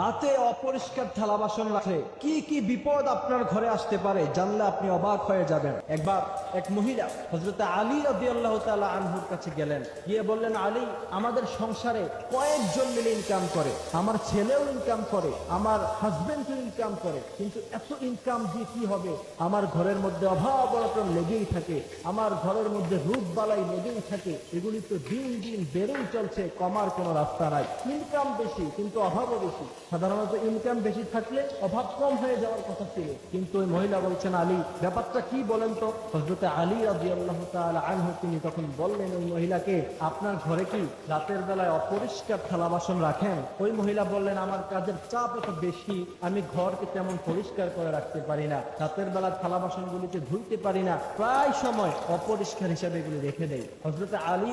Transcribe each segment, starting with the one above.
রাতে অপরিষ্কার থালা বাসন রাখে কি কি বিপদ আপনার ঘরে আসতে পারে জানলে আপনি অবাক হয়ে যাবেন। একবার এক মহিলা হজরত আলী রবি আল্লাহ তালা আনহুর কাছে গেলেন। গিয়ে বললেন, আলী, আমাদের সংসারে কয়েকজন মিলে ইনকাম করে। আমার ছেলেও ইনকাম করে, আমার হাজবেন্ডও ইনকাম করে। কিন্তু এত ইনকাম দিয়ে কি হবে? আমার ঘরের মধ্যে অভাব অনটন লেগেই থাকে। আমার ঘরের মধ্যে রূপ বালাই লেগেই থাকে। এগুলি তো দিন দিন বেড়েই চলছে, কমার কোনো রাস্তা নাই। ইনকাম বেশি, কিন্তু অভাবও বেশি। সাধারণত ইনকাম বেশি থাকলে অভাব কম হয়ে যাওয়ার কথা ছিল। কিন্তু ওই মহিলা বলছেন, আলী, ব্যাপারটা কি বলেন তো? হজরতে আলী তিনি তখন বললেন, ওই মহিলাকে আপনার ঘরে কি রাতের বেলায় অপরিষ্কার থালা বাসন রাখেন? ওই মহিলা বললেন, আমার কাজের চাপ এত বেশি, আমি ঘরকে তেমন পরিষ্কার করে রাখতে পারি না, রাতের বেলা থালা বাসন গুলিকে ধুইতে পারি না, প্রায় সময় অপরিষ্কার হিসাবে এগুলি রেখে দেয় আলী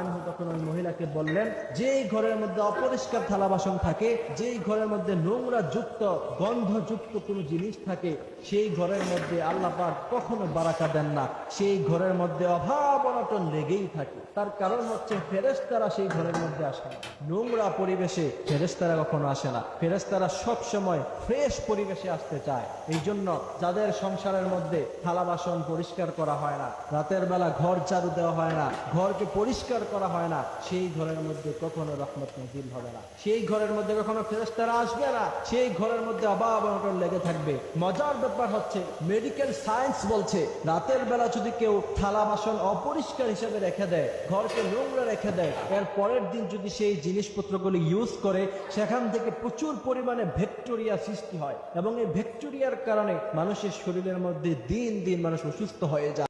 আনহু তখন ওই মহিলাকে বললেন যে ঘরের মধ্যে অপরিষ্কার থালা বাসন থাকে, যেই ঘরের মধ্যে নোংরা যুক্ত গন্ধযুক্ত কোনো জিনিস থাকে, সেই ঘরের মধ্যে আল্লাহ কখনো বারাকা দেন না। সেই ঘরের মধ্যে অভাব অনটন লেগেই থাকে। তার কারণ হচ্ছে ফেরেশতারা সেই ঘরের মধ্যে আসে না। নোংরা পরিবেশে ফেরেশতারা কখনো আসে না। ফেরেশতারা সব সময় ফ্রেশ পরিবেশে আসতে চায়। এই জন্য যাদের সংসারের মধ্যে থালা বাসন পরিষ্কার করা হয় না, রাতের বেলা ঘর ঝাড়ু দেওয়া হয় না, ঘরকে পরিষ্কার করা হয় না, সেই ঘরের মধ্যে কখনো রহমত নজিল হবে না। সেই ঘরের মধ্যে কখনো ফেরেশতারা আসবে না। সেই ঘরের মধ্যে অভাব অনটন লেগে থাকবে। মজার ব্যাপার হচ্ছে মেডিকেল সায়েন্স বলছে রাতের বেলা যদি কেউ থালা বাসন অপরিষ্কার হিসেবে রেখে দেয়, ঘরকে নোংরা রেখে দেয়, এর পরের দিন যদি সেই জিনিসপত্রগুলি ইউজ করে, সেখান থেকে প্রচুর পরিমাণে ভেক্টোরিয়া সৃষ্টি হয় এবং এই ভেক্টোরিয়ার কারণে মানুষের শরীরের মধ্যে দিন দিন মানুষ অসুস্থ হয়ে যায়।